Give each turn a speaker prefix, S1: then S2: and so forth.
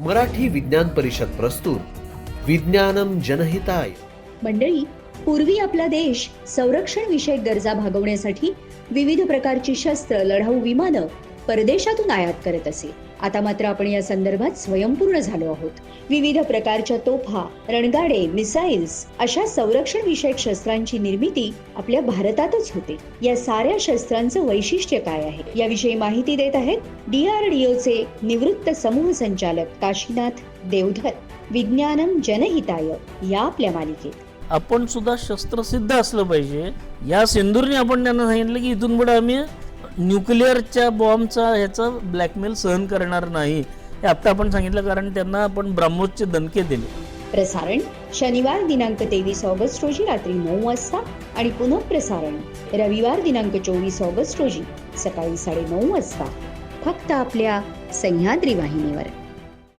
S1: मराठी विज्ञान परिषद प्रस्तुत. विज्ञानम जनहिताय.
S2: मंडळी पूर्वी आपला देश संरक्षण विषयक गरजा भागवण्यासाठी विविध प्रकारची शस्त्र लढाऊ विमानं परदेशातून आयात करत असे. आता मात्र आपण या संदर्भात स्वयंपूर्ण झालो आहोत. विविध प्रकारच्या तोफा रणगाडे मिसाईल्स अशा संरक्षण विषयक शस्त्रांची निर्मिती आपल्या भारतातच होते. या साऱ्या शस्त्रांचं वैशिष्ट्य काय आहे? याविषयी माहिती देत आहेत डीआरडीओचे निवृत्त समूह संचालक काशीनाथ देवधर. विज्ञानम जनहिताय या आपल्या मालिकेत.
S3: आपण सुद्धा शस्त्रसिद्ध असलं पाहिजे. या सिंदूरने आपण त्यांना सांगितलं की इथून पुढे आम्ही न्यूक्लिअरच्या बॉम्बचा ह्याचं ब्लॅकमेल सहन करणार नाही हे आत्ता आपण सांगितलं कारण त्यांना आपण ब्रह्मोसचे दणके दिले.
S2: प्रसारण शनिवार दिनांक तेवीस ऑगस्ट रोजी रात्री नऊ वाजता आणि पुनःप्रसारण रविवार दिनांक चोवीस ऑगस्ट रोजी सकाळी साडेनऊ वाजता. फक्त आपल्या सह्याद्री वाहिनीवर.